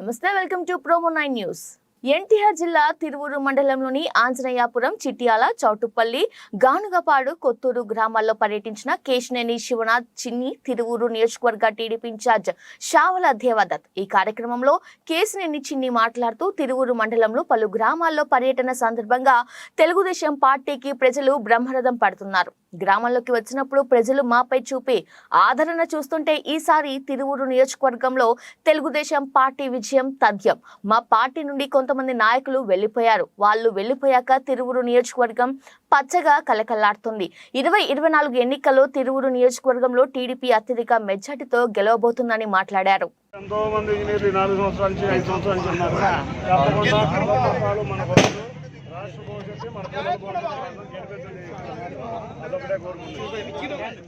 నమస్తే welcome to promo nine news NTR జిల్లా తిరువురు మండలంలోని ఆంజనేయాపురం చిట్యాల చౌటుపల్లి గానుగపాడు కొత్తూరు గ్రామాల్లో పర్యటించిన కేశినేని శివనాథ్ చిన్ని తిరువురు నియోజకవర్గ టీడీపీ ఇన్ఛార్జ్ షావల దేవదత్. ఈ కార్యక్రమంలో కేశినేని చిన్ని మాట్లాడుతూ తిరువురు మండలంలో పలు గ్రామాల్లో పర్యటన సందర్భంగా తెలుగుదేశం పార్టీకి ప్రజలు బ్రహ్మరథం పడుతున్నారు. గ్రామంలోకి వచ్చినప్పుడు ప్రజలు మాపై చూపే ఆదరణ చూస్తుంటే ఈసారి తిరువురు నియోజకవర్గంలో తెలుగుదేశం పార్టీ విజయం తథ్యం. మా పార్టీ నుండి కొంత కొంతమంది నాయకులు వెళ్ళిపోయారు వాళ్ళు వెళ్ళిపోయాక తిరువురు నియోజకవర్గం పచ్చగా కలకల్లాడుతుంది ఇరవై ఇరవై నాలుగు ఎన్నికల్లో తిరువురు నియోజకవర్గంలో టీడీపీ అత్యధిక మెజార్టీతో గెలవబోతుందని మాట్లాడారు. ఎంతో మంది ఇంజనీర్లు ఈ నాలుగు సంవత్సరాల నుంచి ఐదు సంవత్సరాల నుంచి ఉన్నారు. తప్పకుండా ప్రభుత్వాలు మన కొరకు రాష్ట్ర భవిష్యత్తు మన పిల్లల భవిష్యత్తు గెలిపించండి. అదొకటే కోరుకుంటున్నాను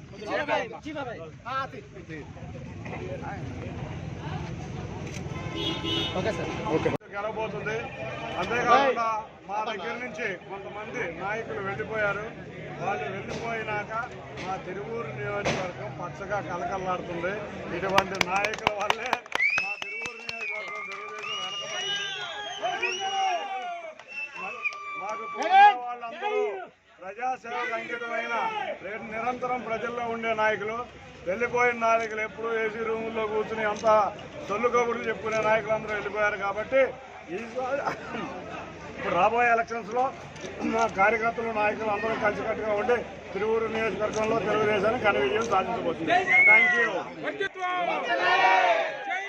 గెలవబోతుంది. అంతేకాకుండా మా దగ్గర నుంచి కొంతమంది నాయకులు వెళ్ళిపోయారు. వాళ్ళు వెళ్ళిపోయినాక మా తిరువూరు నియోజకవర్గం పచ్చగా కలకల్లాడుతుంది ఇటువంటి నాయకుల వల్లే మా తిరువూరు నియోజకవర్గం తెలుగుదేశం వెనకబడింది. మాకు వాళ్ళందరూ ప్రజాసేవకు అంకితమైన నిరంతరం ప్రజల్లో ఉండే నాయకులు. వెళ్ళిపోయిన నాయకులు ఎప్పుడు ఏసీ రూముల్లో కూర్చుని అంత సొల్లు కబుర్లు చెప్పుకునే నాయకులు అందరూ వెళ్ళిపోయారు కాబట్టి ఈసారి ఇప్పుడు రాబోయే ఎలక్షన్స్లో కార్యకర్తలు నాయకులు అందరూ కలిసికట్టుగా ఉండి తిరువూరు నియోజకవర్గంలో తెలుగుదేశాన్ని ఘన విజయం సాధించబోతుంది థ్యాంక్ యూ